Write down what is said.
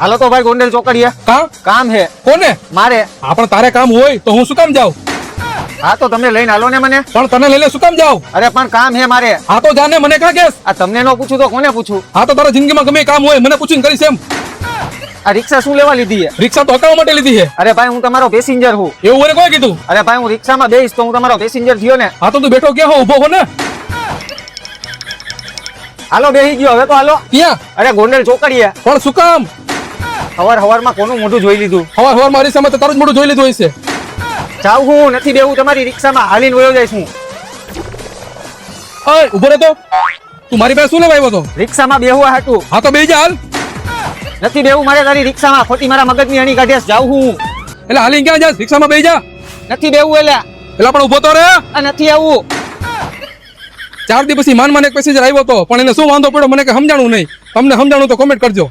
હાલો તો ભાઈ ગોંડલ ચોકડીએ. કામ કામ હે. કોને? મારે. આપણે તારે કામ હોય તો હું શું કામ જાઉં? હા તો તમે લઈને હાલો ને મને. પણ તને લઈને શું કામ જાવ અરે પણ કામ હે મારે. હા તો જાને મને કા કેસ? આ તમને ન પૂછું તો કોને પૂછું? હા તો તારા જિંદગીમાં ગમે કામ હોય મને પૂછીને કરીશ એમ. આ રિક્ષા શું લેવા લીધી છે રિક્ષા તો હકાવવા માટે લીધી છે અરે ભાઈ હું તમારો પેસેન્જર હું. એવું મને કોઈ કીધું? અરે ભાઈ હું રિક્ષામાં બેહીશ તો હું તમારો પેસેન્જર થયો ને. હા તો તું બેઠો ક્યાં હો? ઊભો હો ને. હાલો બેહી ગયો. હવે તો હાલો. ક્યાં? અરે ગોંડલ ચોકડીએ. પણ શું કામ? હવાર હવારમાં કોનું મોઢું જોઈ લીધું? હવાર હવાર મારી સામે તો તારું જ મોઢું જોઈ લીધું હશે. જાવ હું નથી બેવું તમારી રિક્ષામાં હાલીને વયો જઈશ હું. ઓય ઊભો રહે તો તું મારી પાસે શું લેવા આવ્યો તો? રિક્ષામાં બેહવા હાટું. હા તો બેહી જા હાલ. નથી બેવું મારે તારી રિક્ષામાં ખોટી મારા મગજની અણી કાઢ્યાસ જાવ હું. એટલે હાલી ક્યાં જાસ રિક્ષામાં બેહી જા. નથી બેવું એટલે. એટલે પણ ઊભો તો રે. આ નથી આવું. ચાર દિવસ પછી માન માન એક પેસેન્જર આવ્યો તો પણ એને શું વાંધો પડ્યો મને કે સમજાણું નહીં. તમને સમજાણું તો કોમેન્ટ કરજો.